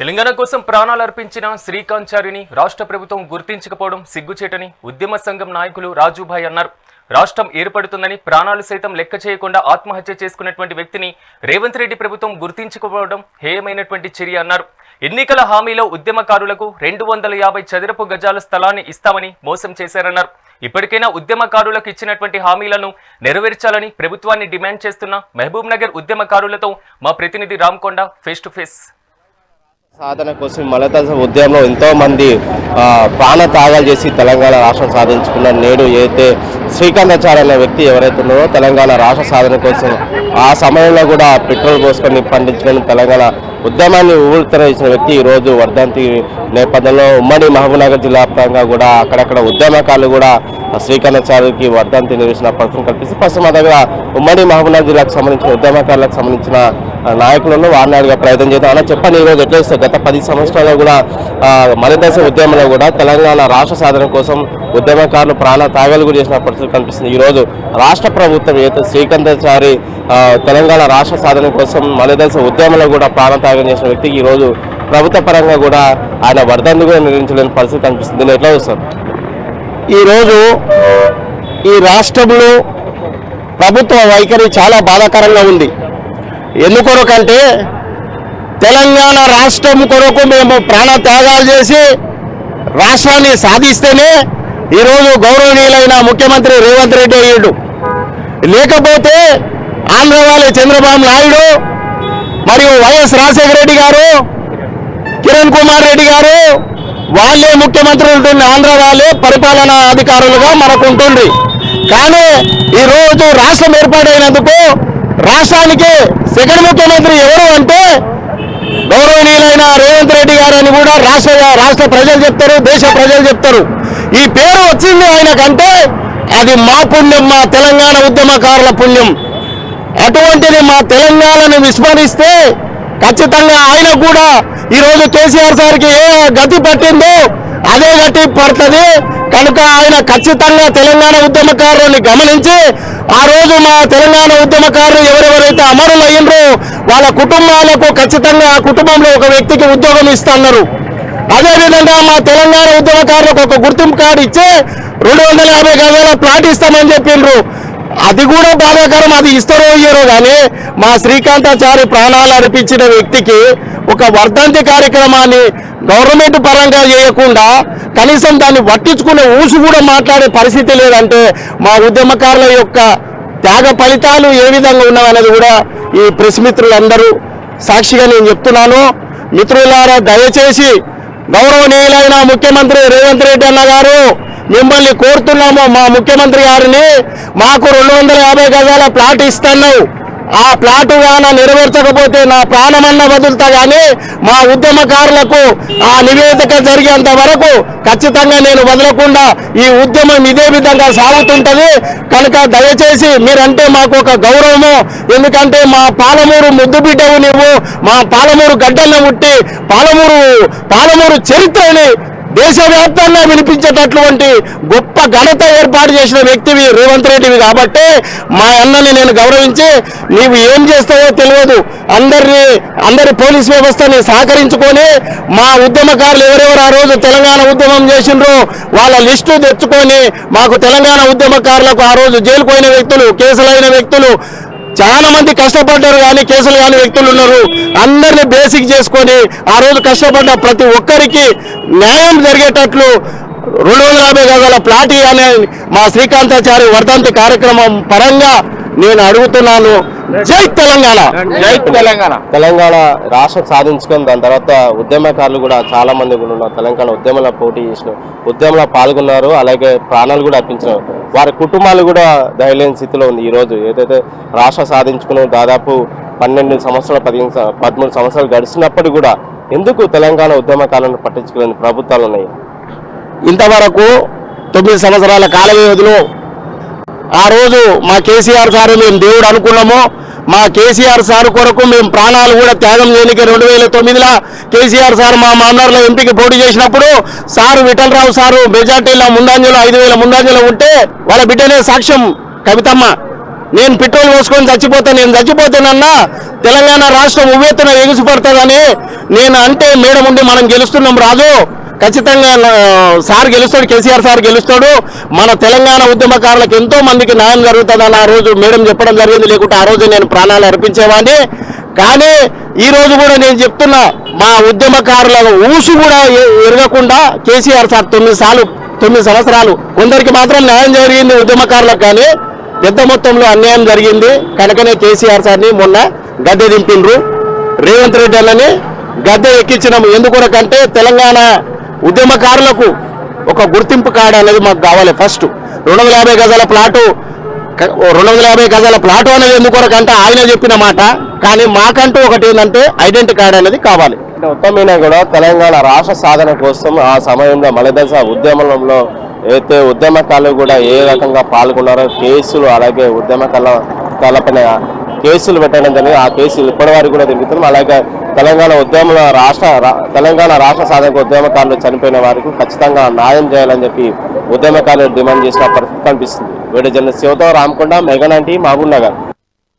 తెలంగాణ కోసం ప్రాణాలు అర్పించిన శ్రీకాంత్చారిని రాష్ట్ర ప్రభుత్వం గుర్తించకపోవడం సిగ్గుచేటని ఉద్యమ సంఘం నాయకులు రాజుభాయ్ అన్నారు. రాష్ట్రం ఏర్పడుతుందని ప్రాణాలు సైతం లెక్క చేయకుండా ఆత్మహత్య చేసుకున్నటువంటి వ్యక్తిని రేవంత్ రెడ్డి ప్రభుత్వం గుర్తించకపోవడం హేయమైనటువంటి చర్య అన్నారు. ఎన్నికల హామీలో ఉద్యమకారులకు రెండు వందల యాభై చదరపు గజాల స్థలాన్ని ఇస్తామని మోసం చేశారన్నారు. ఇప్పటికైనా ఉద్యమకారులకు ఇచ్చినటువంటి హామీలను నెరవేర్చాలని ప్రభుత్వాన్ని డిమాండ్ చేస్తున్న మహబూబ్ నగర్ ఉద్యమకారులతో మా ప్రతినిధి రామ్కొండ ఫేస్ టు ఫేస్. సాధన కోసం మలదశ ఉద్యమంలో ఎంతో మంది ప్రాణ త్యాగాలు చేసి తెలంగాణ రాష్ట్రం సాధించుకున్న నేడు అయితే శ్రీకాంతాచార్య అనే వ్యక్తి ఎవరైతే ఉన్నారో తెలంగాణ రాష్ట్ర సాధన కోసం ఆ సమయంలో కూడా పెట్రోల్ పోసుకొని పండించడం తెలంగాణ ఉద్యమాన్ని ఊరితరించిన వ్యక్తి ఈరోజు రోజు వర్ధంతి నేపథ్యంలో ఉమ్మడి మహబూబ్నగర్ జిల్లా వ్యాప్తంగా కూడా అక్కడక్కడ ఉద్యమకారులు కూడా శ్రీకాంతాచార్యకి వర్ధంతి నిర్వహించిన పరిస్థితి కల్పిస్తుంది ప్రస్తుతం మా దగ్గర ఉమ్మడి మహబూబ్నగర్ జిల్లాకు సంబంధించిన ఉద్యమకారులకు సంబంధించిన నాయకులను వారిని ప్రయత్నం చేద్దాం. అలా చెప్పండి ఈరోజు ఎట్లా గత పది సంవత్సరాల్లో కూడా ఆ, మలిదశ ఉద్యమంలో కూడా తెలంగాణ రాష్ట్ర సాధన కోసం ఉద్యమకారులు ప్రాణ త్యాగాలు కూడా చేసిన పరిస్థితి కనిపిస్తుంది. ఈరోజు రాష్ట్ర ప్రభుత్వం ఏదైతే శ్రీకాంతాచారి తెలంగాణ రాష్ట్ర సాధన కోసం మలిదశ ఉద్యమంలో కూడా ప్రాణ త్యాగం చేసిన వ్యక్తికి ఈరోజు ప్రభుత్వ పరంగా కూడా ఆయన వరదను కూడా నిర్వహించలేని పరిస్థితి కనిపిస్తుంది దీన్ని ఎట్లా చూస్తారు? ఈరోజు ఈ రాష్ట్రంలో ప్రభుత్వ వైఖరి చాలా బాధాకరంగా ఉంది. ఎందుకొరకంటే తెలంగాణ రాష్ట్రం కొరకు మేము ప్రాణ త్యాగాలు చేసి రాష్ట్రాన్ని సాధిస్తేనే ఈరోజు గౌరవనీయులైన ముఖ్యమంత్రి రేవంత్ రెడ్డి అయ్యాడు. లేకపోతే ఆంధ్రవాలి చంద్రబాబు నాయుడు మరియు వైఎస్ రాజశేఖర రెడ్డి గారు కిరణ్ కుమార్ రెడ్డి గారు వాళ్ళే ముఖ్యమంత్రులు ఉంటుంది ఆంధ్ర వాళ్ళే పరిపాలనా అధికారులుగా మనకు ఉంటుంది కానీ ఈరోజు రాష్ట్రం ఏర్పాటైనందుకు రాష్ట్రానికి సెకండ్ ముఖ్యమంత్రి ఎవరు అంటే గౌరవనీయులైన రేవంత్ రెడ్డి గారు అని కూడా రాష్ట్ర రాష్ట్ర ప్రజలు చెప్తారు దేశ ప్రజలు చెప్తారు. ఈ పేరు వచ్చింది ఆయనకంటే అది మా పుణ్యం మా తెలంగాణ ఉద్యమకారుల పుణ్యం. అటువంటిది మా తెలంగాణను విస్మరిస్తే ఖచ్చితంగా ఆయన కూడా ఈరోజు కేసీఆర్ సార్కి ఏ గతి పట్టిందో అదే గతి పడుతుంది. కనుక ఆయన ఖచ్చితంగా తెలంగాణ ఉద్యమకారులని గమనించి ఆ రోజు మా తెలంగాణ ఉద్యమకారులు ఎవరెవరైతే అమరులు అయ్యిండ్రో వాళ్ళ కుటుంబాలకు ఖచ్చితంగా ఆ కుటుంబంలో ఒక వ్యక్తికి ఉద్యోగం ఇస్తున్నారు. అదేవిధంగా మా తెలంగాణ ఉద్యమకారులకు ఒక గుర్తింపు కార్డు ఇచ్చి రెండు వందల యాభై గజాల ప్లాట్ ఇస్తామని చెప్పిండ్రు. అది కూడా బాధాకరం అది ఇస్తారో ఇయ్యరో కానీ మా శ్రీకాంతాచారి ప్రాణాలు అర్పించిన వ్యక్తికి ఒక వర్ధంతి కార్యక్రమాన్ని గవర్నమెంట్ పరంగా చేయకుండా కనీసం దాన్ని పట్టించుకునే ఊసు కూడా మాట్లాడే పరిస్థితి లేదంటే మా ఉద్యమకారుల యొక్క త్యాగ ఫలితాలు ఏ విధంగా ఉన్నవనేది కూడా ఈ ప్రెస్ మిత్రులందరూ సాక్షిగా నేను చెప్తున్నాను. మిత్రులారా దయచేసి గౌరవనీయులైన ముఖ్యమంత్రి రేవంత్ రెడ్డి అన్న గారు మిమ్మల్ని కోరుతున్నాము మా ముఖ్యమంత్రి గారిని. మాకు రెండు వందల యాభై గజాల ప్లాట్ ఇస్తున్నావు. ఆ ప్లాటు గాన నెరవేర్చకపోతే నా ప్రాణమన్న వదులుతా కానీ మా ఉద్యమకారులకు ఆ నివేదిక జరిగేంత వరకు ఖచ్చితంగా నేను వదలకుండా ఈ ఉద్యమం ఇదే విధంగా సాగుతుంటది. కనుక దయచేసి మీరంటే మాకు ఒక గౌరవము. ఎందుకంటే మా పాలమూరు ముద్దు బిడ్డవు నువ్వు మా పాలమూరు గడ్డన్న ముట్టి పాలమూరు పాలమూరు చరిత్రని దేశవ్యాప్తంగా వినిపించేటటువంటి గొప్ప ఘనత ఏర్పాటు చేసిన వ్యక్తివి రేవంత్ రెడ్డివి కాబట్టి మా అన్నని నేను గౌరవించి నీవు ఏం చేస్తావో తెలియదు. అందరినీ అందరి పోలీస్ వ్యవస్థని సహకరించుకొని మా ఉద్యమకారులు ఎవరెవరు ఆ రోజు తెలంగాణ ఉద్యమం చేసిండ్రో వాళ్ళ లిస్టు తెచ్చుకొని మాకు తెలంగాణ ఉద్యమకారులకు ఆ రోజు జైలుకు వ్యక్తులు కేసులైన వ్యక్తులు చాలా మంది కష్టపడ్డారు కానీ కేసులు కాని వ్యక్తులు ఉన్నారు. అందరిని బేసిక్ చేసుకొని ఆ రోజు కష్టపడ్డ ప్రతి ఒక్కరికి న్యాయం జరిగేటట్లు రెండు వందల యాభై గజాల ప్లాట్ అనే మా శ్రీకాంతాచారి వర్ధంతి కార్యక్రమం పరంగా నేను అడుగుతున్నాను. జై తెలంగాణ. జై తెలంగాణ. తెలంగాణ రాష్ట్రం సాధించుకొని దాని తర్వాత ఉద్యమకారులు కూడా చాలా మంది కూడా ఉన్నారు. తెలంగాణ ఉద్యమంలో పోటీ చేసిన ఉద్యమంలో పాల్గొన్నారు. అలాగే ప్రాణాలు కూడా అర్పించారు వారి కుటుంబాలు కూడా దయలేని స్థితిలో ఉంది ఈ రోజు ఏదైతే రాష్ట్రం సాధించుకుని దాదాపు పన్నెండు సంవత్సరాలు పదిహేను పదమూడు సంవత్సరాలు గడిచినప్పటికీ కూడా ఎందుకు తెలంగాణ ఉద్యమకాలను పట్టించుకోలేని ప్రభుత్వాలు ఉన్నాయి? ఇంతవరకు తొమ్మిది సంవత్సరాల కాల వ్యవధిలో ఆ రోజు మా కేసీఆర్ సార్ మేము దేవుడు అనుకున్నాము. మా కేసీఆర్ సార్ కొరకు మేము ప్రాణాలు కూడా త్యాగం చేయడానికి రెండు వేల తొమ్మిదిలో కేసీఆర్ సార్ మా మామర్లో ఎంపీకి పోటీ చేసినప్పుడు సారు విఠలరావు సారు మెజార్టీలో ముందంజలో ఐదు వేల ముందంజలో ఉంటే వాళ్ళ బిడ్డనే సాక్ష్యం. కవితమ్మ నేను పెట్రోల్ పోసుకొని చచ్చిపోతే నేను చచ్చిపోతానన్నా తెలంగాణ రాష్ట్రం ఉవ్వెత్తున ఎగుసిపడుతుందని నేను అంటే మేడం ఉండి మనం గెలుస్తున్నాం రాజు. ఖచ్చితంగా సార్ గెలుస్తాడు కేసీఆర్ సార్ గెలుస్తాడు. మన తెలంగాణ ఉద్యమకారులకు ఎంతో మందికి న్యాయం జరుగుతుందని ఆ రోజు మేడం చెప్పడం జరిగింది. లేకుంటే ఆ రోజు నేను ప్రాణాలు అర్పించేవాడిని. కానీ ఈ రోజు కూడా నేను చెప్తున్నా మా ఉద్యమకారుల ఊసు కూడా ఎరగకుండా కేసీఆర్ సార్ తొమ్మిది సార్లు తొమ్మిది సంవత్సరాలు కొందరికి మాత్రం న్యాయం జరిగింది ఉద్యమకారులకు కానీ పెద్ద మొత్తంలో అన్యాయం జరిగింది. కనుకనే కేసీఆర్ సార్ని మొన్న గద్దె దింపిండ్రు. రేవంత్ రెడ్డి అన్నని గద్దె ఎక్కించినాము. ఎందుకొరకంటే తెలంగాణ ఉద్యమకారులకు ఒక గుర్తింపు కార్డు అనేది మాకు కావాలి ఫస్ట్. రెండు వందల యాభై గజాల ప్లాటు ఓ రెండు వందల యాభై గజాల ప్లాటు అనేది ఎందుకొరకంటే ఆయన చెప్పిన మాట. కానీ మాకంటూ ఒకటి ఏంటంటే ఐడెంటిటీ కార్డు అనేది కావాలి. ఉత్తమైన కూడా తెలంగాణ రాష్ట్ర సాధన కోసం ఆ సమయంలో మలదశ ఉద్యమంలో అయితే ఉద్యమకారులు కూడా ఏ రకంగా పాల్గొన్నారో కేసులు అలాగే ఉద్యమకాల పైన కేసులు పెట్టడం జరిగింది. ఆ కేసులు ఇప్పటి కూడా తిరుగుతున్నాం. అలాగే తెలంగాణ ఉద్యమంలో రాష్ట్ర రా- తెలంగాణ రాష్ట్ర సాధక ఉద్యమకారులు చనిపోయిన వారికి ఖచ్చితంగా న్యాయం చేయాలని చెప్పి ఉద్యమకారులు డిమాండ్ చేసిన పరిస్థితి కనిపిస్తుంది. వేడి జన శివతో రామకొండ మెగనంటి మహబూబ్ నగర్.